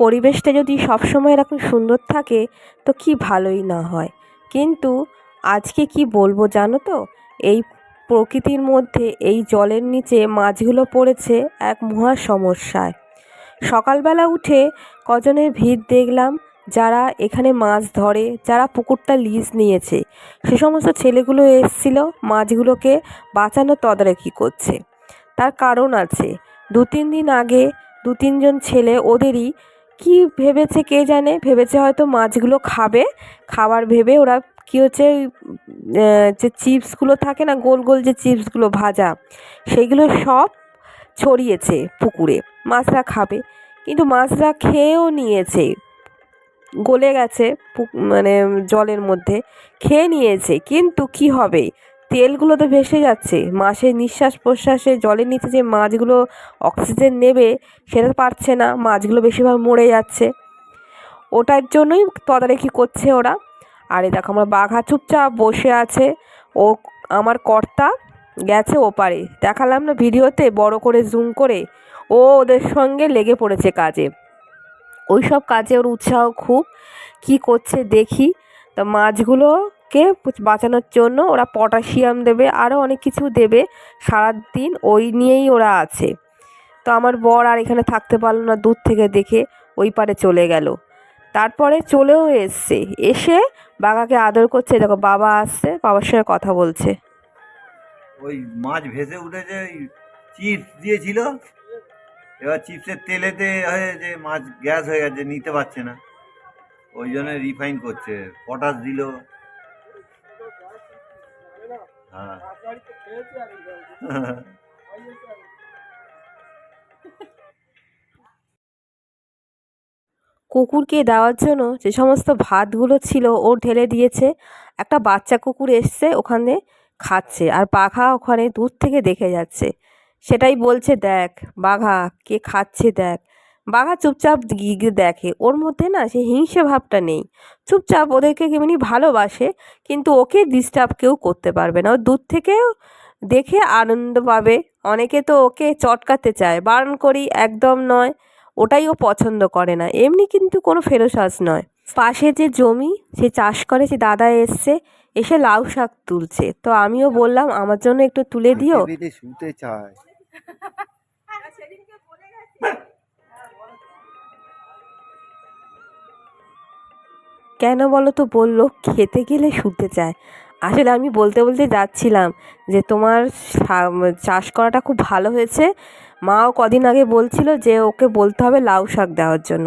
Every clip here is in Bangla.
পরিবেশটা যদি সবসময় এরকম সুন্দর থাকে, তো কি ভালোই না হয়। কিন্তু আজকে কি বলব জানো তো? এই প্রকৃতির মধ্যে এই জলের নিচে মাছগুলো পড়েছে এক মহা সমস্যায়। সকালবেলা উঠে কজনের ভিড় দেখলাম যারা এখানে মাছ ধরে, যারা পুকুরটা লিজ নিয়েছে। সে সমস্ত ছেলেগুলো এসছিল, মাছগুলোকে বাঁচানোর তদারকি করছে। তার কারণ আছে দু তিন দিন আগে দু তিনজন ছেলে ওদেরই কি ভেবেছে কে জানে? ভেবেছে হয়তো মাছগুলো খাবে। খাবার ভেবে ওরা কী হচ্ছে যে চিপসগুলো থাকে না, গোল গোল যে চিপসগুলো ভাজা সেইগুলো সব ছড়িয়েছে পুকুরে। মাছরা খাবে। কিন্তু মাছরা খেয়েও নিয়েছে। গলে গেছে মানে জলের মধ্যে। খেয়ে নিয়েছে। কিন্তু কি হবে? তেলগুলো তো ভেসে যাচ্ছে। মাছের নিঃশ্বাস প্রশ্বাসে জলের নিচে যে মাছগুলো অক্সিজেন নেবে, সেটা পারছে না, মাছগুলো বেশিরভাগ মরে যাচ্ছে। ওটার জন্যই তদারকি করছে ওরা। আর এই দেখো, আমার বাঘা চুপচাপ বসে আছে। ও, আমার কর্তা গেছে ওপারে। দেখালাম না ভিডিওতে, বড় করে জুম করে। ও ওদের সঙ্গে লেগে পড়েছে কাজে। ওই সব কাজে ওর উৎসাহ খুব। কি করছে দেখি। তো মাছগুলোকে বাঁচানোর জন্য ওরা পটাশিয়াম দেবে আরও অনেক কিছু দেবে সারাদিন, ওই নিয়েই ওরা আছে। তো আমার বর আর এখানে থাকতে পারল না দূর থেকে দেখে ওই পারে চলে গেল। তারপরে চলেও এসছে। এসে বাবাকে আদর করছে, দেখো বাবা আসছে, বাবার সঙ্গে কথা বলছে। ওই মাছ ভেসে উঠেছে চিপস দিয়েছিল। এবার চিপসের তেলেতে হয়ে যে মাছ গ্যাস হয়ে গেছে, নিতে পারছে না। ওই জন্য রিফাইন করছে, পটাশ দিল। হ্যাঁ। কুকুরকে দেওয়ার জন্য যে সমস্ত ভাতগুলো ছিল ও ঢেলে দিয়েছে। একটা বাচ্চা কুকুর এসছে ওখানে খাচ্ছে আর বাঘা ওখানে দূর থেকে দেখে যাচ্ছে। সেটাই বলছে দেখ বাঘা কে খাচ্ছে দেখ? বাঘা চুপচাপ গিয়ে দেখে ওর মধ্যে না সে হিংসে ভাবটা নেই। চুপচাপ ওদেরকে এমনি ভালোবাসে কিন্তু ওকে ডিস্টার্ব কেউ করতে পারবে না। ও দূর থেকেও দেখে আনন্দ পাবে। অনেকে তো ওকে চটকাতে চায় বারণ করি একদম নয় ওটাই ও পছন্দ করে না। এমনি কিন্তু কোনো ফেরোসাজ নয়। পাশে যে জমি সে চাষ করে সে দাদা এসছে এসে লাউ শাক তুলছে। তো আমিও বললাম আমার জন্য একটু তুলে দিও। শুতে চায় কেন বলো তো বলল খেতে গেলে শুতে চায়। আসলে আমি বলতে বলতে যাচ্ছিলাম যে তোমার চাষ করাটা খুব ভালো হয়েছে। মাও কদিন আগে বলছিল যে ওকে বলতে হবে লাউ শাক দেওয়ার জন্য।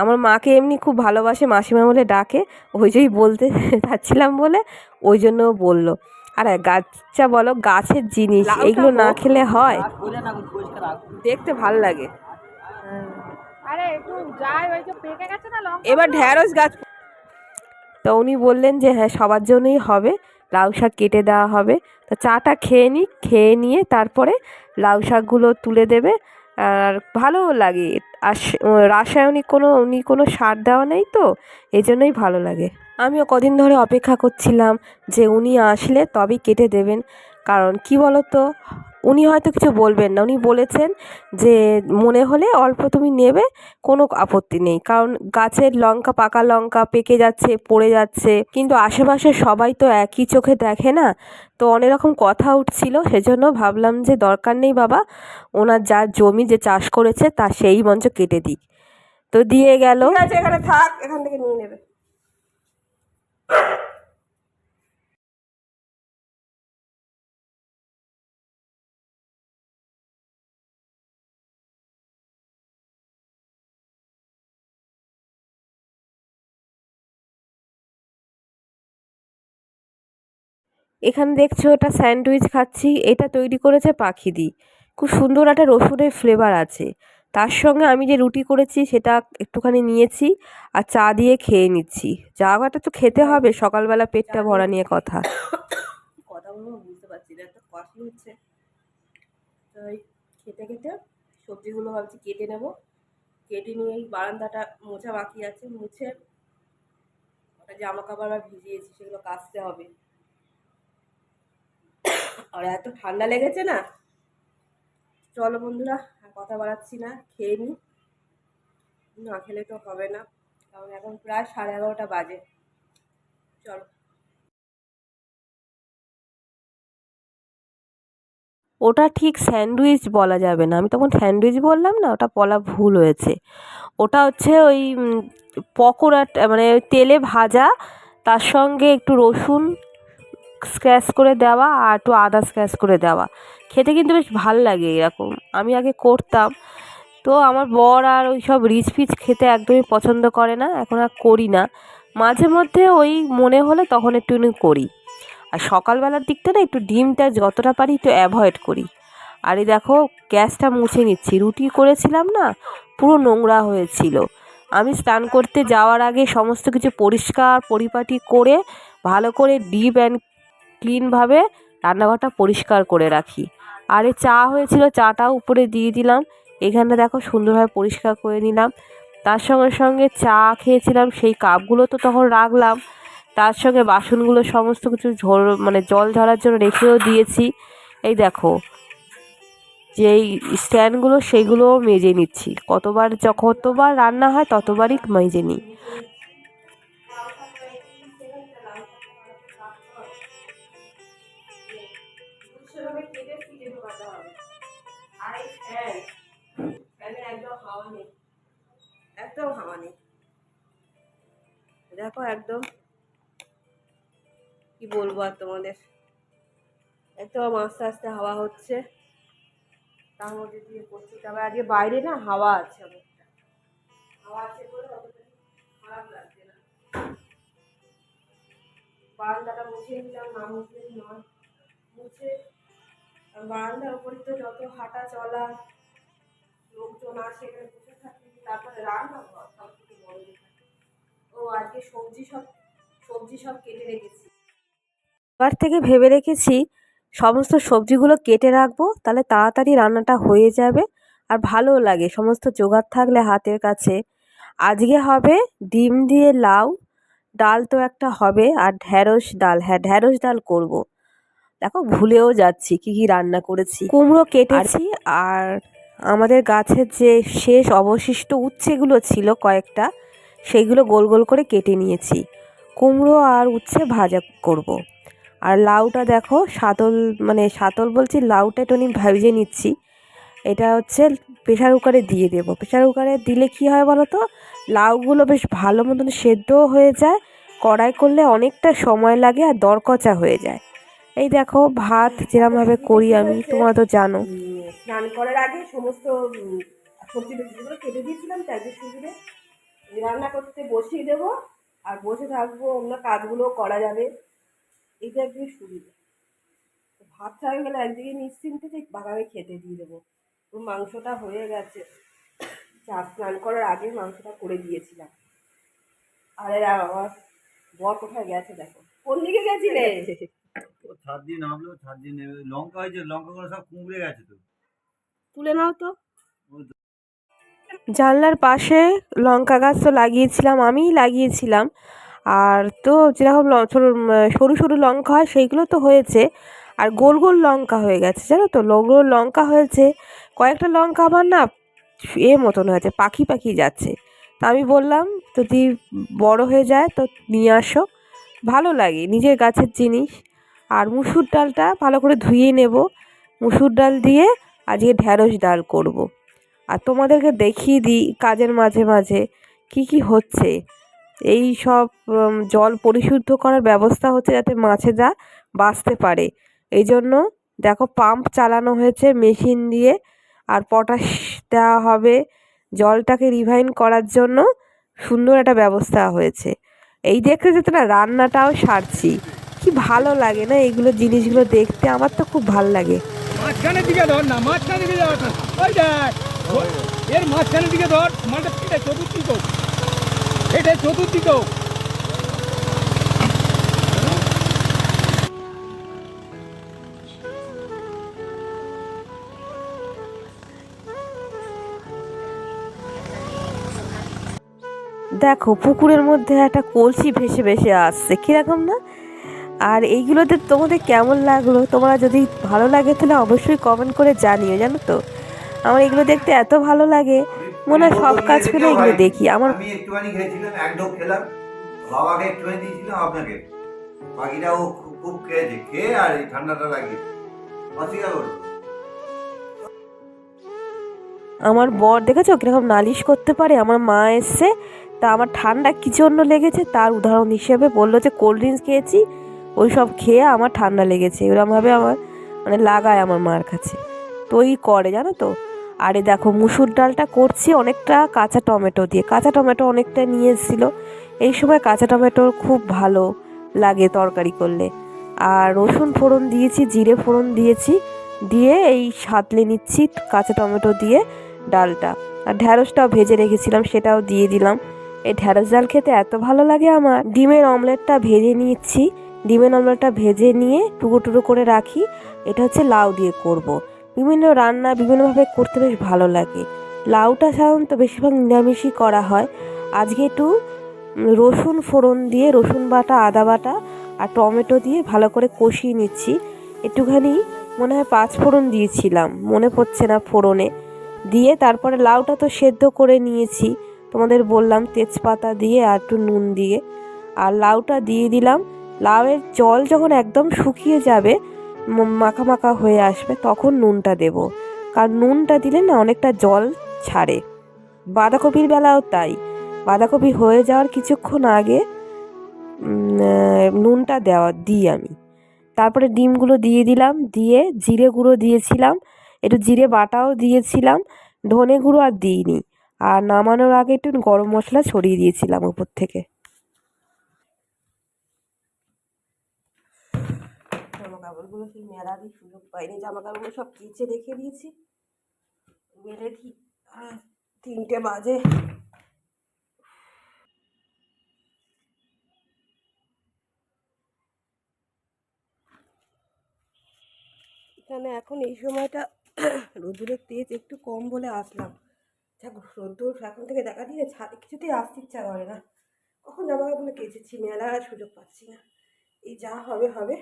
আমার মাকে এমনি খুব ভালোবাসে মাসিমা বলে ডাকে। ওই জন্যই বলতে যাচ্ছিলাম বলে ওই জন্য বলল। আর গাছটা বলো গাছের জিনিস এগুলো না খেলে হয়। দেখতে ভালো লাগে। আরে ওই যে পেকে গেছে না লঙ্কা এবার ঢ্যাঁড়স গাছ তো উনি বললেন যে হ্যাঁ সবার জন্যই হবে। লাউ শাক কেটে দেওয়া হবে। তো চাটা খেয়ে নিই খেয়ে নিয়ে তারপরে লাউ শাকগুলো তুলে দেবে। আর ভালোও লাগে। আর রাসায়নিক কোনো, উনি কোনো সার দেওয়া নেই তো এই জন্যই ভালো লাগে। আমিও কদিন ধরে অপেক্ষা করছিলাম যে উনি আসলে তবেই কেটে দেবেন। কারণ কি বলতো? উনি হয়তো কিছু বলবেন না। উনি বলেছেন যে, মনে হলে অল্প তুমি নেবে, কোনো আপত্তি নেই। কারণ গাছের লঙ্কা পাকা লঙ্কা পেকে যাচ্ছে, পড়ে যাচ্ছে। কিন্তু আশেপাশে সবাই তো একই চোখে দেখে না। তো অনেক রকম কথা উঠছিল, সেজন্য ভাবলাম যে, দরকার নেই বাবা। ওনার যার জমি যে চাষ করেছে, তা সেই মঞ্চ কেটে দিই তো দিয়ে গেল। এখানে থাক, এখান থেকে নিয়ে নেবে। এখানে দেখছ ওটা স্যান্ডউইচ খাচ্ছি, এটা তৈরি করেছে পাখি পাখিদি। খুব সুন্দর একটা রসুনের ফ্লেভার আছে। তার সঙ্গে আমি যে রুটি করেছি, সেটা একটুখানি নিয়েছি আর চা দিয়ে খেয়ে নিচ্ছি। চা খাটা তো খেতে হবে, সকালবেলা পেটটা ভরা নিয়ে কথা। কথাগুলো বুঝতে পারছি না হচ্ছে। খেতে খেতে সবজিগুলো ভাবছি কেটে নেব। কেটে নিয়ে এই বারান্দাটা মোছা বাকি আছে, মুছে ওটা জামা কাপড় আর ভিজিয়েছি, সেগুলো কাচতে হবে। আর এত ঠান্ডা লেগেছে না। চলো বন্ধুরা কথা বাড়াচ্ছি না, খেয়ে নিই না খেলে তো হবে না, কারণ এখন প্রায় সাড়ে এগারোটা বাজে। চলো। ওটা ঠিক স্যান্ডউইচ বলা যাবে না। আমি তখন স্যান্ডউইচ বললাম না, ওটা বলা ভুল হয়েছে। ওটা হচ্ছে ওই পকোড়া মানে তেলে ভাজা, তার সঙ্গে একটু রসুন স্ক্র্যাচ করে দেওয়া আর একটু আদা স্ক্র্যাচ করে দেওয়া। খেতে কিন্তু বেশ ভালো লাগে এরকম। আমি আগে করতাম। তো আমার বর আর ওই সব রিচ ফিচ খেতে একদমই পছন্দ করে না, এখন আর করি না। মাঝে মধ্যে ওই মনে হলে তখন একটুখানি করি। আর সকালবেলার দিকটা না একটু ডিমটা যতটা পারি একটু অ্যাভয়েড করি। আর এই দেখো, গ্যাসটা মুছে নিচ্ছি। রুটি করেছিলাম না, পুরো নোংরা হয়েছিল। আমি স্নান করতে যাওয়ার আগে সমস্ত কিছু পরিষ্কার পরিপাটি করে, ভালো করে ডিপ অ্যান্ড ক্লিনভাবে রান্নাঘরটা পরিষ্কার করে রাখি। আর চা হয়েছিল, চাটাও উপরে দিয়ে দিলাম। এখানে দেখো সুন্দরভাবে পরিষ্কার করে নিলাম। তার সঙ্গে সঙ্গে চা খেয়েছিলাম, সেই কাপগুলো তো তখন রাখলাম। তার সঙ্গে বাসনগুলো সমস্ত কিছু ঝর মানে জল ঝরার জন্য রেখেও দিয়েছি। এই দেখো, যেই স্ট্যান্ডগুলো, সেগুলোও মেজে নিচ্ছি। কতবার য- কতবার রান্না হয় ততবারই মেজে নিই। একদম হাওয়া দেখো একদম কি বলব আর তোমাদের? একদম আস্তে আস্তে হাওয়া হচ্ছে। তার মধ্যে দিয়ে করছি। তবে আজকে বাইরে না হাওয়া আছে অনেকটা। হাওয়া আছে বলে খারাপ লাগছে না। বারান্দাটা মুছে নিলাম, না মুছলে নয়। মুছে বারান্দার উপরে তো যত হাঁটা চলা, লোকজন আসে তারপরে রান্না ঘর সব থেকে বড় ও আজকে সবজি সব সবজি সব কেটে রেখেছি। এবার থেকে ভেবে রেখেছি সমস্ত সবজিগুলো কেটে রাখব তাহলে তাড়াতাড়ি রান্নাটা হয়ে যাবে আর ভালোও লাগে। সমস্ত জোগাড় থাকলে হাতের কাছে। আজকে হবে ডিম দিয়ে লাউ ডাল তো একটা হবে আর ঢ্যাঁড়স ডাল। হ্যাঁ ঢ্যাঁড়স ডাল করব। দেখো ভুলেও যাচ্ছি কি কি রান্না করেছি। কুমড়ো কেটেছি আর আমাদের গাছের যে শেষ অবশিষ্ট উচ্ছেগুলো ছিল কয়েকটা সেইগুলো গোল গোল করে কেটে নিয়েছি। কুমড়ো আর উচ্ছে ভাজা করব। আর লাউটা দেখো, সাতল মানে সাতল বলছি, লাউটা একটু ভেজে নিচ্ছি। এটা হচ্ছে প্রেশার কুকারে দিয়ে দেবো। প্রেশার কুকারে দিলে কি হয় বলো তো? লাউগুলো বেশ ভালো মতন সেদ্ধও হয়ে যায়, কড়াই করলে অনেকটা সময় লাগে আর দরকচা হয়ে যায়। এই দেখো, ভাত যেরমভাবে করি আমি, তোমরা তো জানো। স্নান করার আগে সমস্ত সবজি টবজিগুলো কেটে দিয়েছিলাম চাইতে সুবিধে। রান্না করতে বসিয়ে দেবো, আর বসে থাকব, অন্য কাজগুলো করা যাবে। এইটা একদিকে সুবিধা। ভাত হয়ে গেলে একদিকে নিশ্চিন্তে যে বাগানে খেতে দিয়ে দেবো। তো মাংসটা হয়ে গেছে। চা, স্নান করার আগে মাংসটা করে দিয়েছিলাম। আরে আমার বর কোথায় গেছে দেখো। কোন দিকে গেছিলে? ছাদ দিয়ে নামলো ছাদ দিয়ে নেমে লঙ্কা হয়েছে লঙ্কাগুলো সব কুমড়ে গেছে তো। তুলে নাও তো। জানলার পাশে লঙ্কা গাছ তো লাগিয়েছিলাম আমিই লাগিয়েছিলাম। আর তো যেরকম সরু সরু লঙ্কা হয় সেইগুলো তো হয়েছে। আর গোল গোল লঙ্কা হয়ে গেছে জানো তো? গোল গোল লঙ্কা হয়েছে। কয়েকটা লঙ্কা আমার না এ মতন হয়েছে পাখি পাখি যাচ্ছে। তা আমি বললাম যদি বড় হয়ে যায় তো নিয়ে আসো। ভালো লাগে নিজের গাছের জিনিস। আর মুসুর ডালটা ভালো করে ধুয়ে নেব। মুসুর ডাল দিয়ে আজকে ঢ্যাঁড়স ডাল করব। আর তোমাদেরকে দেখিয়ে দিই কাজের মাঝে মাঝে কি কি হচ্ছে। এই সব জল পরিশুদ্ধ করার ব্যবস্থা হচ্ছে যাতে মাছেরা বাঁচতে পারে। এই জন্য দেখো পাম্প চালানো হয়েছে মেশিন দিয়ে। আর পটাশ দেওয়া হবে জলটাকে রিভাইন করার জন্য। সুন্দর একটা ব্যবস্থা হয়েছে। এই দেখতে যেতে না রান্নাটাও সারছি। ভালো লাগে না এইগুলো জিনিসগুলো দেখতে আমার তো খুব ভালো লাগে। মাঝখানের দিকে ধর না মাঝখানের দিকে ধর ওই দেখ এর মাঝখানের দিকে ধর মানে এটা চতুর্দিক এটা চতুর্দিক দেখো পুকুরের মধ্যে একটা কলসি ভেসে ভেসে আসছে। কীরকম না? আর এইগুলোতে তোমাদের কেমন লাগল? তোমরা যদি ভালো লাগে তাহলে অবশ্যই কমেন্ট করে জানিও জানো তো? আমার এগুলো দেখতে এত ভালো লাগে। মনে হয় সব কাজ ফেলে এগুলো দেখি। আমার আমি একটুখানি খেয়েছিলাম এক ঢোক খেলাম। বাবাকে একটুখানি দিয়েছিলাম আপনাকে। বাকিটা ও খুব খুব খেয়েছে। খেয়ে আর এই ঠান্ডাটা লাগিয়ে অস্বীকার করো আমার বর দেখেছ কীরকম নালিশ করতে পারে? আমার মা এসছে তা আমার ঠান্ডা কি জন্য লেগেছে তার উদাহরণ হিসেবে বলল যে কোল্ড ড্রিঙ্কস খেয়েছি ওই সব খেয়ে আমার ঠান্ডা লেগেছে। এরকমভাবে আমার মানে লাগায় আমার মার কাছে। তো ওই করে, জানো তো? আরে দেখো, মুসুর ডালটা করছি অনেকটা কাঁচা টমেটো দিয়ে। কাঁচা টমেটো অনেকটা নিয়ে এসেছিল। এই সময় কাঁচা টমেটো খুব ভালো লাগে তরকারি করলে। আর রসুন ফোড়ন দিয়েছি, জিরে ফোড়ন দিয়েছি, দিয়ে এই সাতলে নিচ্ছি কাঁচা টমেটো দিয়ে ডালটা। আর ঢ্যাঁড়সটাও ভেজে রেখেছিলাম, সেটাও দিয়ে দিলাম। এই ঢ্যাঁড়স ডাল খেতে এত ভালো লাগে আমার। ডিমের অমলেটটা ভেজে নিচ্ছি ডিমের অমলেটটা ভেজে নিয়ে টুকরো টুকরো করে রাখি। এটা হচ্ছে লাউ দিয়ে করব। বিভিন্ন রান্না বিভিন্নভাবে করতে বেশ ভালো লাগে। লাউটা সাধারণত বেশিরভাগ নিরামিষই করা হয়। আজকে একটু রসুন ফোড়ন দিয়ে রসুন বাটা, আদা বাটা আর টমেটো দিয়ে ভালো করে কষিয়ে নিচ্ছি। একটুখানি মনে হয় পাঁচ ফোড়ন দিয়েছিলাম, মনে পড়ছে না ফোড়নে। দিয়ে তারপরে লাউটা তো সেদ্ধ করে নিয়েছি। তোমাদের বললাম তেজপাতা দিয়ে আর একটু নুন দিয়ে। আর লাউটা দিয়ে দিলাম। লাউয়ের জল যখন একদম শুকিয়ে যাবে মাখা মাখা হয়ে আসবে, তখন নুনটা দেব। কারণ নুনটা দিলে না অনেকটা জল ছাড়ে। বাঁধাকপির বেলাও তাই। বাঁধাকপি হয়ে যাওয়ার কিছুক্ষণ আগে নুনটা দেওয়া, দিই আমি। তারপরে ডিমগুলো দিয়ে দিলাম, দিয়ে জিরে গুঁড়ো দিয়েছিলাম, একটু জিরে বাটাও দিয়েছিলাম, ধনে গুঁড়ো আর দিইনি। আর নামানোর আগে একটু গরম মশলা ছড়িয়ে দিয়েছিলাম উপর থেকে জামা কাপড়গুলো সেই মেলা সুযোগ পাইনি জামা কাপড়গুলো সব কেচে রেখে দিয়েছি। মেলে ঠিক তিনটে বাজে। এখানে এখন এই সময়টা রোদ্দুরের তেজ একটু কম বলে আসলাম। যাক, রোদ্দুর এখন থেকে দেখা দিয়ে ছাদে কিছুতেই আসতে ইচ্ছা করে না। কখন জামা কাপড়গুলো কেচেছি আর সুযোগ পাচ্ছি না। এই যা হবে হবে।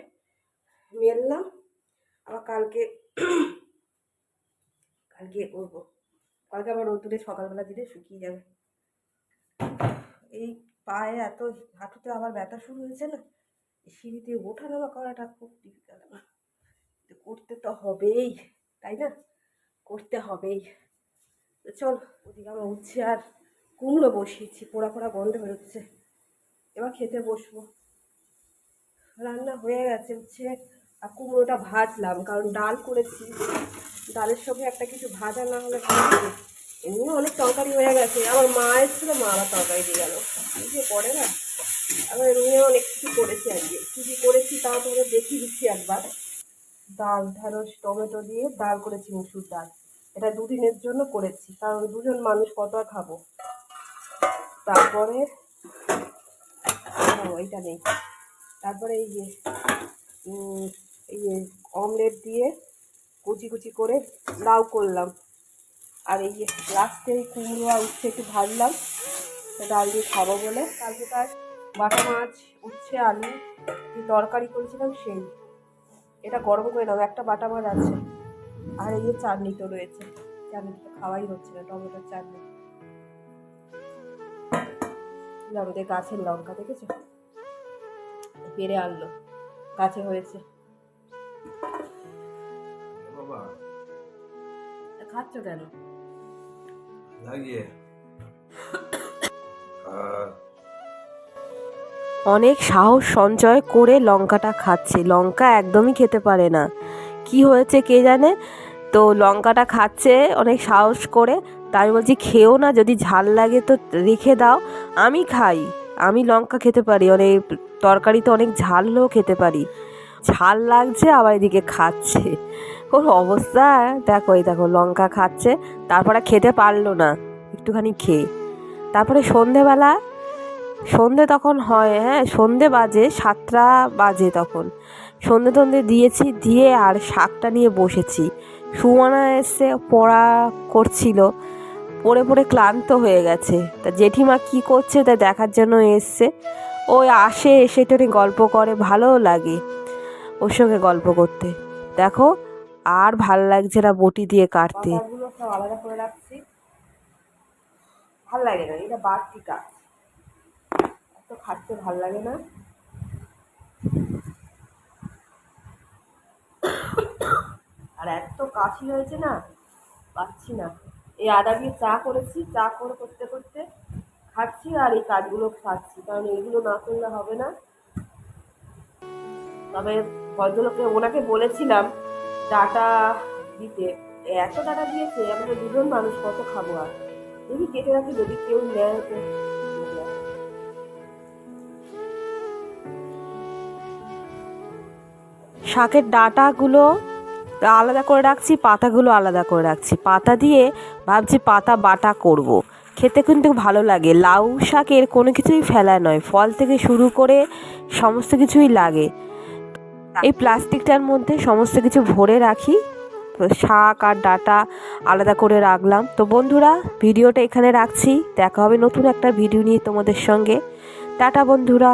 মেললাম আবার কালকে কালকে এ করব। কালকে আবার রোদ্দুরে সকালবেলা দিলে শুকিয়ে যাবে। এই পায়ে এত হাঁটুতে আবার ব্যথা শুরু হয়েছে না সিঁড়িতে ওঠা নামা করাটা খুব ডিফিকাল্ট আমার। করতে তো হবেই, তাই না? করতে হবেই। তো চল, ওদিকে আমরা উঠছে আর কুমড়ো বসিয়েছি, পোড়া পোড়া গন্ধ বেরোচ্ছে। এবার খেতে বসবো। রান্না হয়ে গেছে হচ্ছে আর কুমড়োটা ভাজলাম, কারণ ডাল করেছি। ডালের সঙ্গে একটা কিছু ভাজা না হলে এমনি অনেক তরকারি হয়ে গেছে। আমার মা এসেছিল, মা আবার তরকারি দিয়ে গেল। যে করে না? আবার রুমে অনেক কিছু করেছি আজকে কী। কী করেছি তাও তোমাদের দেখিয়ে দিচ্ছি একবার। ডাল ঢ্যাঁড়স টমেটো দিয়ে ডাল করেছি, মুসুর ডাল। এটা দুদিনের জন্য করেছি, কারণ দুজন মানুষ কত আর খাব। তারপরে, ও, এইটা নেই। তারপরে এই যে উম, এই যে অমলেট দিয়ে কুচি কুচি করে লাউ করলাম। আর এই লাস্টে এই কুমড়ো উচ্ছে একটু ভাজলাম ডাল দিয়ে খাব বলে। কালকে তার বাটা মাছ উচ্ছে আলু যে তরকারি করেছিলাম সেই। এটা গরম করে নাও একটা বাটা মাছ আছে। আর এই যে চাটনি তো রয়েছে। চাটনি তো খাওয়াই হচ্ছে না টমেটোর চাটনি। আমাদের গাছের লঙ্কা দেখেছ? পেরে আনলো গাছে হয়েছে। খাচ্ছ কেন? লাগিয়ে। অনেক সাহস সঞ্চয় করে লঙ্কাটা খাচ্ছে। লঙ্কা একদমই খেতে পারে না। কি হয়েছে কে জানে? তো লঙ্কাটা খাচ্ছে অনেক সাহস করে। তাই আমি বলছি খেও না যদি ঝাল লাগে তো রেখে দাও। আমি খাই। আমি লঙ্কা খেতে পারি অনেক তরকারিতে অনেক ঝাল হলেও খেতে পারি। ঝাল লাগছে, আবার এদিকে খাচ্ছে। ওর অবস্থা, দেখো এই দেখো, লঙ্কা খাচ্ছে, তারপরে খেতে পারল না, একটুখানি খেয়ে। তারপরে সন্ধেবেলা, সন্ধে তখন হয় হ্যাঁ সন্ধে বাজে, সাতটা বাজে তখন। সন্ধে টন্ধে দিয়েছি, দিয়ে আর শাকটা নিয়ে বসেছি। সুমনা এসে পড়া করছিল, পড়ে পড়ে ক্লান্ত হয়ে গেছে। তা জেঠিমা কি করছে তা দেখার জন্য এসছে। ওই আসে, এসে একটু গল্প করে, ভালোও লাগে। ওর সঙ্গে গল্প করতে। দেখো, আর ভালো লাগছে না বটি দিয়ে কাটতে। ভালো লাগে না, এটা বাড়তি কাজ। এত খাটতে ভালো লাগে না। আর এত কাশি হয়েছে না, পাচ্ছি না। এই আদা দিয়ে চা করেছি, চা করে করতে করতে খাচ্ছি আর এই কাজগুলো খাচ্ছি। কারণ এইগুলো না করলে হবে না। তবে ভদ্রলোকে ওনাকে বলেছিলাম ডাটা দিতে। এত ডাটা দিয়েছে, আমরা দুজন মানুষ, কত খাব আর? দেখি কেটে রাখি যদি কেউ নেয় তো। শাকের ডাটাগুলো আলাদা করে রাখছি, পাতাগুলো আলাদা করে রাখছি। পাতা দিয়ে ভাবছি পাতা বাটা করব। খেতে কিন্তু ভালো লাগে। লাউ শাকের কোনো কিছুই ফেলা নয়। ফল থেকে শুরু করে সমস্ত কিছুই লাগে। এই প্লাস্টিকটার মধ্যে সমস্ত কিছু ভরে রাখি। শাক আর ডাটা আলাদা করে রাখলাম। তো বন্ধুরা, ভিডিওটা এখানে রাখছি। দেখা হবে নতুন একটা ভিডিও নিয়ে তোমাদের সঙ্গে। টাটা বন্ধুরা।